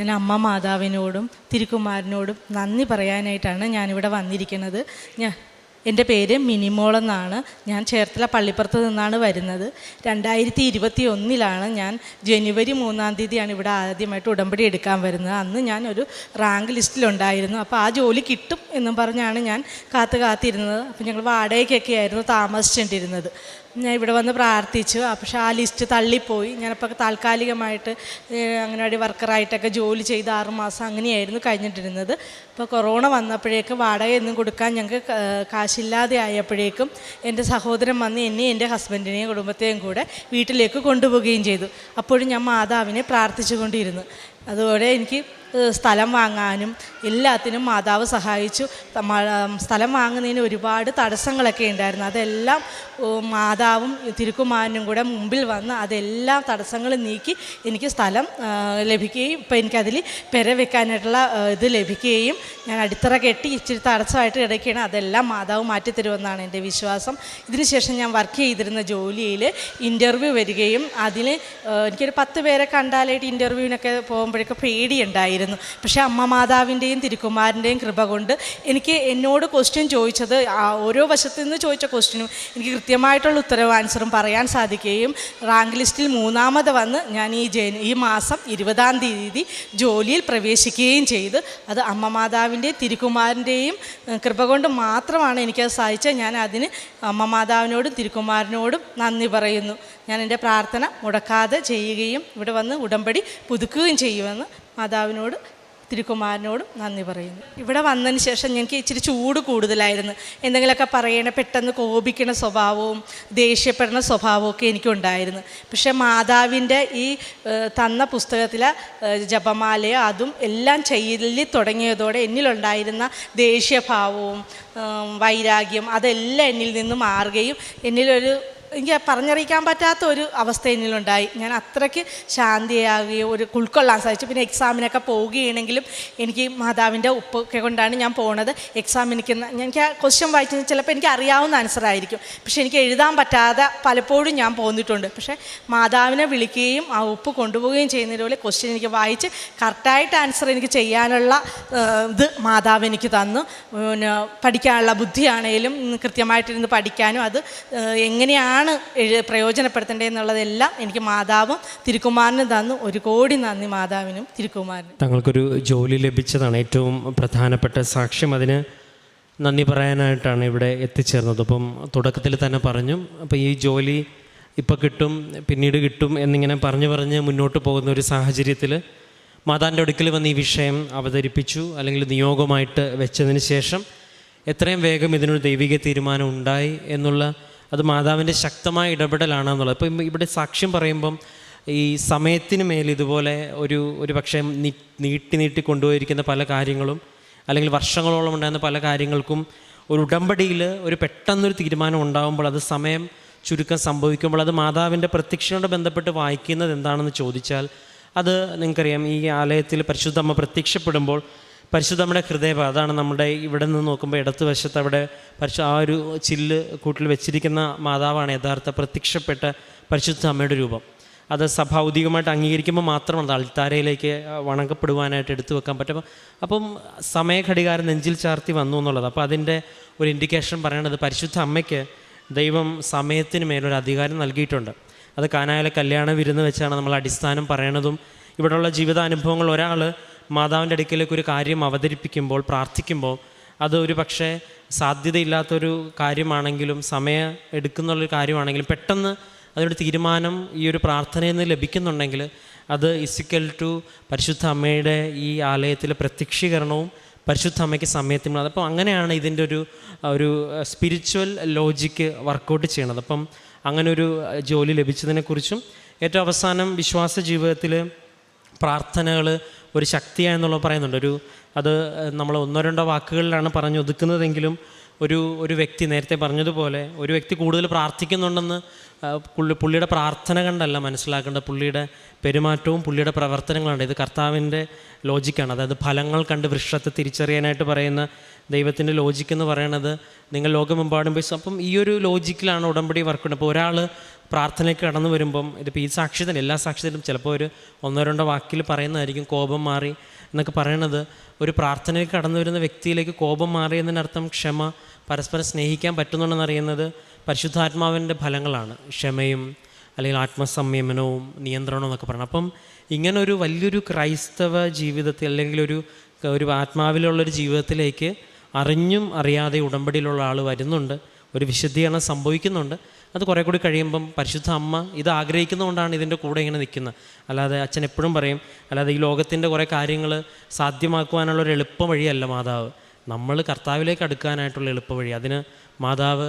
ഞാൻ അമ്മ മാതാവിനോടും തിരുക്കുമാരനോടും നന്ദി പറയാനായിട്ടാണ് ഞാനിവിടെ വന്നിരിക്കുന്നത്. ഞാൻ എന്റെ പേര് മിനിമോൾ എന്നാണ്. ഞാൻ ചേർത്തല പള്ളിപ്പുറത്ത് നിന്നാണ് വരുന്നത്. രണ്ടായിരത്തി ഇരുപത്തി ഒന്നിലാണ് ഞാൻ ജനുവരി മൂന്നാം തീയതിയാണ് ഇവിടെ ആദ്യമായിട്ട് ഉടമ്പടി എടുക്കാൻ വരുന്നത്. അന്ന് ഞാൻ ഒരു റാങ്ക് ലിസ്റ്റിലുണ്ടായിരുന്നു. അപ്പോൾ ആ ജോലി കിട്ടും എന്നും പറഞ്ഞാണ് ഞാൻ കാത്തു കാത്തിരുന്നത്. അപ്പോൾ ഞങ്ങൾ വാടകയ്ക്കൊക്കെ ആയിരുന്നു താമസിച്ചിട്ടിരുന്നത് ഞാൻ ഇവിടെ വന്ന് പ്രാർത്ഥിച്ചു. പക്ഷെ ആ ലിസ്റ്റ് തള്ളിപ്പോയി. ഞാനപ്പോൾ താൽക്കാലികമായിട്ട് അങ്ങനെ വഴി വർക്കറായിട്ടൊക്കെ ജോലി ചെയ്ത് ആറുമാസം അങ്ങനെയായിരുന്നു കഴിഞ്ഞിട്ടിരുന്നത്. അപ്പോൾ കൊറോണ വന്നപ്പോഴേക്കും വാടകയൊന്നും കൊടുക്കാൻ ഞങ്ങൾക്ക് കാശില്ലാതെ ആയപ്പോഴേക്കും എന്റെ സഹോദരൻ വന്ന് എന്നെയും എന്റെ ഹസ്ബൻഡിനെയും കുടുംബത്തെയും കൂടെ വീട്ടിലേക്ക് കൊണ്ടുപോവുകയും ചെയ്തു. അപ്പോഴും ഞാൻ മാതാവിനെ പ്രാർത്ഥിച്ചുകൊണ്ടിരുന്നു. അതുപോലെ എനിക്ക് സ്ഥലം വാങ്ങാനും എല്ലാത്തിനും മാതാവ് സഹായിച്ചു. സ്ഥലം വാങ്ങുന്നതിന് ഒരുപാട് തടസ്സങ്ങളൊക്കെ ഉണ്ടായിരുന്നു. അതെല്ലാം മാതാവും തിരുക്കുമാരനും കൂടെ മുമ്പിൽ വന്ന് അതെല്ലാം തടസ്സങ്ങളും നീക്കി എനിക്ക് സ്ഥലം ലഭിക്കുകയും ഇപ്പം എനിക്കതിൽ പെര വെക്കാനായിട്ടുള്ള ഇത് ലഭിക്കുകയും ഞാൻ അടിത്തറ കെട്ടി ഇച്ചിരി തടസ്സമായിട്ട് കിടക്കുകയാണ്. അതെല്ലാം മാതാവ് മാറ്റിത്തരുമെന്നാണ് എന്റെ വിശ്വാസം. ഇതിനുശേഷം ഞാൻ വർക്ക് ചെയ്തിരുന്ന ജോലിയിൽ ഇന്റർവ്യൂ വരികയും അതിൽ എനിക്കൊരു പത്ത് പേരെ കണ്ടാലായിട്ട് ഇന്റർവ്യൂവിനൊക്കെ പോകുമ്പോഴൊക്കെ പേടിയുണ്ടായിരുന്നു. പക്ഷേ അമ്മ മാതാവിന്റെയും തിരുക്കുമാരന്റെയും കൃപ കൊണ്ട് എനിക്ക് എന്നോട് ക്വസ്റ്റ്യൻ ചോദിച്ചത് ഓരോ വശത്തു നിന്ന് ചോദിച്ച ക്വസ്റ്റ്യനും എനിക്ക് കൃത്യമായിട്ടുള്ള ഉത്തരവ് ആൻസറും പറയാൻ സാധിക്കുകയും റാങ്ക് ലിസ്റ്റിൽ മൂന്നാമത് വന്ന് ഞാൻ ഈ ജന ഈ മാസം ഇരുപതാം തീയതി ജോലിയിൽ പ്രവേശിക്കുകയും ചെയ്ത് അത് അമ്മ മാതാവിന്റെയും തിരുക്കുമാരന്റെയും കൃപ കൊണ്ട് മാത്രമാണ് എനിക്കത് സാധിച്ചത്. ഞാൻ അതിന് അമ്മ മാതാവിനോടും തിരുക്കുമാരനോടും നന്ദി പറയുന്നു. ഞാൻ എന്റെ പ്രാർത്ഥന മുടക്കാതെ ചെയ്യുകയും ഇവിടെ വന്ന് ഉടമ്പടി പുതുക്കുകയും ചെയ്യുമെന്ന് മാതാവിനോട് തിരുക്കുമാരനോടും നന്ദി പറയുന്നു. ഇവിടെ വന്നതിന് ശേഷം എനിക്ക് ഇച്ചിരി ചൂട് കൂടുതലായിരുന്നു. എന്തെങ്കിലുമൊക്കെ പറയണ പെട്ടെന്ന് കോപിക്കണ സ്വഭാവവും ദേഷ്യപ്പെടുന്ന സ്വഭാവവും ഒക്കെ എനിക്കുണ്ടായിരുന്നു. പക്ഷേ മാതാവിന്റെ ഈ തന്ന പുസ്തകത്തിലെ ജപമാലയോ അതും എല്ലാം ചെയ്യലി തുടങ്ങിയതോടെ എന്നിലുണ്ടായിരുന്ന ദേഷ്യഭാവവും വൈരാഗ്യം അതെല്ലാം എന്നിൽ നിന്ന് മാറുകയും എന്നിലൊരു എനിക്ക് പറഞ്ഞറിയിക്കാൻ പറ്റാത്ത ഒരു അവസ്ഥ എന്നിലുണ്ടായി ഞാൻ അത്രയ്ക്ക് ശാന്തിയാകുകയും ഒരു ഉൾക്കൊള്ളാൻ സാധിച്ചു. പിന്നെ എക്സാമിനൊക്കെ പോവുകയാണെങ്കിലും എനിക്ക് മാതാവിന്റെ ഉപ്പൊക്കെ കൊണ്ടാണ് ഞാൻ പോണത്. എക്സാം എനിക്ക് എനിക്ക് ആ ക്വസ്റ്റ്യൻ വായിച്ചു ചിലപ്പോൾ എനിക്ക് അറിയാവുന്ന ആൻസർ ആയിരിക്കും. പക്ഷെ എനിക്ക് എഴുതാൻ പറ്റാതെ പലപ്പോഴും ഞാൻ പോന്നിട്ടുണ്ട്. പക്ഷേ മാതാവിനെ വിളിക്കുകയും ആ ഉപ്പ് കൊണ്ടുപോവുകയും ചെയ്യുന്നതിലൂടെ ക്വസ്റ്റ്യൻ എനിക്ക് വായിച്ച് കറക്റ്റായിട്ട് ആൻസർ എനിക്ക് ചെയ്യാനുള്ള ഇത് മാതാവ് എനിക്ക് തന്നു. പിന്നെ പഠിക്കാനുള്ള ബുദ്ധിയാണേലും കൃത്യമായിട്ടിരുന്ന് പഠിക്കാനും അത് ഏഹ്, എഴു- പ്രയോജനപ്പെടുത്തേണ്ടതെന്നുള്ളതെല്ലാം എനിക്ക് മാതാവും തിരുക്കുമാരനും തന്നു. ഒരു കോടി നന്ദി മാതാവിനും തിരുക്കുമാരനും. തങ്ങൾക്കൊരു ജോലി ലഭിച്ചതാണ് ഏറ്റവും പ്രധാനപ്പെട്ട സാക്ഷ്യം. അതിന് നന്ദി പറയാനായിട്ടാണ് ഇവിടെ എത്തിച്ചേർന്നത്. അപ്പം തുടക്കത്തിൽ തന്നെ പറഞ്ഞു അപ്പം ഈ ജോലി ഇപ്പോൾ കിട്ടും പിന്നീട് കിട്ടും എന്നിങ്ങനെ പറഞ്ഞു പറഞ്ഞ് മുന്നോട്ട് പോകുന്ന ഒരു സാഹചര്യത്തിൽ മാതാന്റെ അടുക്കൽ വന്ന് ഈ വിഷയം അവതരിപ്പിച്ചു. അല്ലെങ്കിൽ നിയോഗമായിട്ട് വെച്ചതിന് ശേഷം എത്രയും വേഗം ഇതിനൊരു ദൈവിക തീരുമാനം ഉണ്ടായി എന്നുള്ള അത് മാതാവിന്റെ ശക്തമായ ഇടപെടലാണെന്നുള്ളത്. ഇപ്പം ഇവിടെ സാക്ഷ്യം പറയുമ്പം ഈ സമയത്തിന് മേൽ ഇതുപോലെ ഒരു ഒരു പക്ഷേ നീട്ടി നീട്ടി കൊണ്ടുപോയിരിക്കുന്ന പല കാര്യങ്ങളും അല്ലെങ്കിൽ വർഷങ്ങളോളം ഉണ്ടായിരുന്ന പല കാര്യങ്ങൾക്കും ഒരു ഉടമ്പടിയിൽ ഒരു പെട്ടെന്നൊരു തീരുമാനം ഉണ്ടാകുമ്പോൾ അത് സമയം ചുരുക്കം സംഭവിക്കുമ്പോൾ അത് മാതാവിന്റെ പ്രത്യക്ഷയോട് ബന്ധപ്പെട്ട് വായിക്കുന്നത് എന്താണെന്ന് ചോദിച്ചാൽ അത് നിങ്ങൾക്കറിയാം ഈ ആലയത്തിൽ പരിശുദ്ധമ്മ പ്രത്യക്ഷപ്പെടുമ്പോൾ പരിശുദ്ധമ്മയുടെ ഹൃദയം അതാണ് നമ്മുടെ ഇവിടെ നിന്ന് നോക്കുമ്പോൾ ഇടത്ത് വശത്ത് അവിടെ പരിശു ആ ഒരു ചില്ല് കൂട്ടിൽ വെച്ചിരിക്കുന്ന മാതാവാണ് യഥാർത്ഥ പ്രത്യക്ഷപ്പെട്ട പരിശുദ്ധ അമ്മയുടെ രൂപം. അത് സഭ ഔദ്യോഗികമായിട്ട് അംഗീകരിക്കുമ്പോൾ മാത്രമാണ് അൾത്താരയിലേക്ക് വണങ്ങപ്പെടുവാനായിട്ട് എടുത്തു വെക്കാൻ പറ്റും. അപ്പം സമയഘടികാരം നെഞ്ചിൽ ചാർത്തി വന്നു എന്നുള്ളത്. അപ്പോൾ അതിന്റെ ഒരു ഇൻഡിക്കേഷൻ പറയണത് പരിശുദ്ധ അമ്മയ്ക്ക് ദൈവം സമയത്തിന് മേലൊരു അധികാരം നൽകിയിട്ടുണ്ട്. അത് കാനായാലെ കല്യാണ വിരുന്ന് വെച്ചാണ് നമ്മൾ അടിസ്ഥാനം പറയണതും. ഇവിടെയുള്ള ജീവിതാനുഭവങ്ങൾ ഒരാൾ മാതാവിന്റെ അടുക്കലേക്ക് ഒരു കാര്യം അവതരിപ്പിക്കുമ്പോൾ പ്രാർത്ഥിക്കുമ്പോൾ അത് ഒരു പക്ഷേ സാധ്യതയില്ലാത്തൊരു കാര്യമാണെങ്കിലും സമയം എടുക്കുന്നുള്ളൊരു കാര്യമാണെങ്കിലും പെട്ടെന്ന് അതിനൊരു തീരുമാനം ഈ ഒരു പ്രാർത്ഥനയിൽ നിന്ന് ലഭിക്കുന്നുണ്ടെങ്കിൽ അത് ഇസിക്കൽ ടു പരിശുദ്ധ അമ്മയുടെ ഈ ആലയത്തിലെ പ്രത്യക്ഷീകരണവും പരിശുദ്ധ അമ്മയ്ക്ക് സമയത്തിന് അപ്പോൾ അങ്ങനെയാണ് ഇതിന്റെ ഒരു ഒരു സ്പിരിച്വൽ ലോജിക്ക് വർക്കൗട്ട് ചെയ്യണത് അപ്പം അങ്ങനെ ഒരു ജോലി ലഭിച്ചതിനെക്കുറിച്ചും ഏറ്റവും അവസാനം വിശ്വാസ ജീവിതത്തിൽ പ്രാർത്ഥനകൾ ഒരു ശക്തിയാണെന്നുള്ളത് പറയുന്നുണ്ട്. ഒരു അത് നമ്മൾ ഒന്നോ രണ്ടോ വാക്കുകളിലാണ് പറഞ്ഞു ഒതുക്കുന്നതെങ്കിലും ഒരു ഒരു വ്യക്തി നേരത്തെ പറഞ്ഞതുപോലെ ഒരു വ്യക്തി കൂടുതൽ പ്രാർത്ഥിക്കുന്നുണ്ടെന്ന് പുള്ളി പുള്ളിയുടെ പ്രാർത്ഥന കണ്ടല്ല മനസ്സിലാക്കേണ്ടത്. പുള്ളിയുടെ പെരുമാറ്റവും പുള്ളിയുടെ പ്രവർത്തനങ്ങളാണ് ഇത് കർത്താവിന്റെ ലോജിക്കാണ്. അതായത് ഫലങ്ങൾ കണ്ട് വൃക്ഷത്തെ തിരിച്ചറിയാനായിട്ട് പറയുന്ന ദൈവത്തിന്റെ ലോജിക്ക് എന്ന് പറയുന്നത് നിങ്ങൾ ലോകമെമ്പാടും പോയി. അപ്പം ഈ ഒരു ലോജിക്കിലാണ് ഉടമ്പടി വർക്ക് ചെയ്യുന്നത് അപ്പോൾ ഒരാൾ പ്രാർത്ഥനയ്ക്ക് കടന്നു വരുമ്പം ഇതിപ്പോൾ ഈ തന്നെ എല്ലാ സാക്ഷ്യത്തിലും ചിലപ്പോൾ ഒരു ഒന്നോ രണ്ടോ വാക്കിൽ പറയുന്നതായിരിക്കും കോപം മാറി എന്നൊക്കെ പറയണത്. ഒരു പ്രാർത്ഥനയ്ക്ക് കടന്നു വരുന്ന വ്യക്തിയിലേക്ക് കോപം മാറി എന്നതിനർത്ഥം ക്ഷമ പരസ്പരം സ്നേഹിക്കാൻ പറ്റുന്നുണ്ടെന്ന് അറിയുന്നത് പരിശുദ്ധാത്മാവിന്റെ ഫലങ്ങളാണ്. ക്ഷമയും അല്ലെങ്കിൽ ആത്മസംയമനവും നിയന്ത്രണവും എന്നൊക്കെ പറയണം. അപ്പം ഇങ്ങനൊരു വലിയൊരു ക്രൈസ്തവ ജീവിതത്തിൽ അല്ലെങ്കിൽ ഒരു ഒരു ആത്മാവിലുള്ളൊരു ജീവിതത്തിലേക്ക് അറിഞ്ഞും അറിയാതെ ഉടമ്പടിയിലുള്ള ആൾ വരുന്നുണ്ട്. ഒരു വിശുദ്ധീകരണം സംഭവിക്കുന്നുണ്ട്. അത് കുറേ കൂടി കഴിയുമ്പം പരിശുദ്ധ അമ്മ ഇത് ആഗ്രഹിക്കുന്നതുകൊണ്ടാണ് ഇതിന്റെ കൂടെ ഇങ്ങനെ നിൽക്കുന്നത്. അല്ലാതെ അച്ഛൻ എപ്പോഴും പറയും അല്ലാതെ ഈ ലോകത്തിന്റെ കുറേ കാര്യങ്ങൾ സാധ്യമാക്കുവാനുള്ള ഒരു എളുപ്പ വഴിയല്ല മാതാവ്. നമ്മൾ കർത്താവിലേക്ക് അടുക്കാനായിട്ടുള്ള എളുപ്പ വഴി. അതിന് മാതാവ്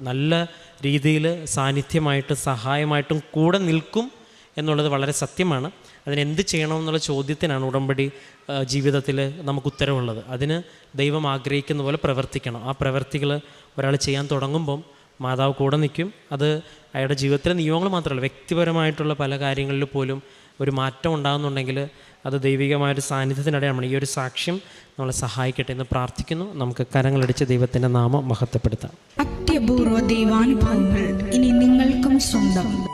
നല്ല രീതിയിൽ സാന്നിധ്യമായിട്ട് സഹായമായിട്ടും കൂടെ നിൽക്കും എന്നുള്ളത് വളരെ സത്യമാണ്. അതിനെന്ത് ചെയ്യണമെന്നുള്ള ചോദ്യത്തിനാണ് ഉടമ്പടി ജീവിതത്തിൽ നമുക്ക് ഉത്തരവുള്ളത്. അതിന് ദൈവം ആഗ്രഹിക്കുന്ന പോലെ പ്രവർത്തിക്കണം. ആ പ്രവർത്തികൾ ഒരാൾ ചെയ്യാൻ തുടങ്ങുമ്പം മാതാവ് കൂടെ നിൽക്കും. അത് അയാളുടെ ജീവിതത്തിലെ നിയമങ്ങൾ മാത്രമല്ല വ്യക്തിപരമായിട്ടുള്ള പല കാര്യങ്ങളിൽ പോലും ഒരു മാറ്റം ഉണ്ടാകുന്നുണ്ടെങ്കിൽ അത് ദൈവികമായൊരു സാന്നിധ്യത്തിനിടെയാണ് ഈ ഒരു സാക്ഷ്യം നമ്മളെ സഹായിക്കട്ടെ എന്ന് പ്രാർത്ഥിക്കുന്നു. നമുക്ക് കരങ്ങളടിച്ച് ദൈവത്തിന്റെ നാമം മഹത്വപ്പെടുത്താം. അത്യപൂർവ ദൈവാനുഭവങ്ങൾ ഇനി നിങ്ങൾക്കും സ്വന്തം.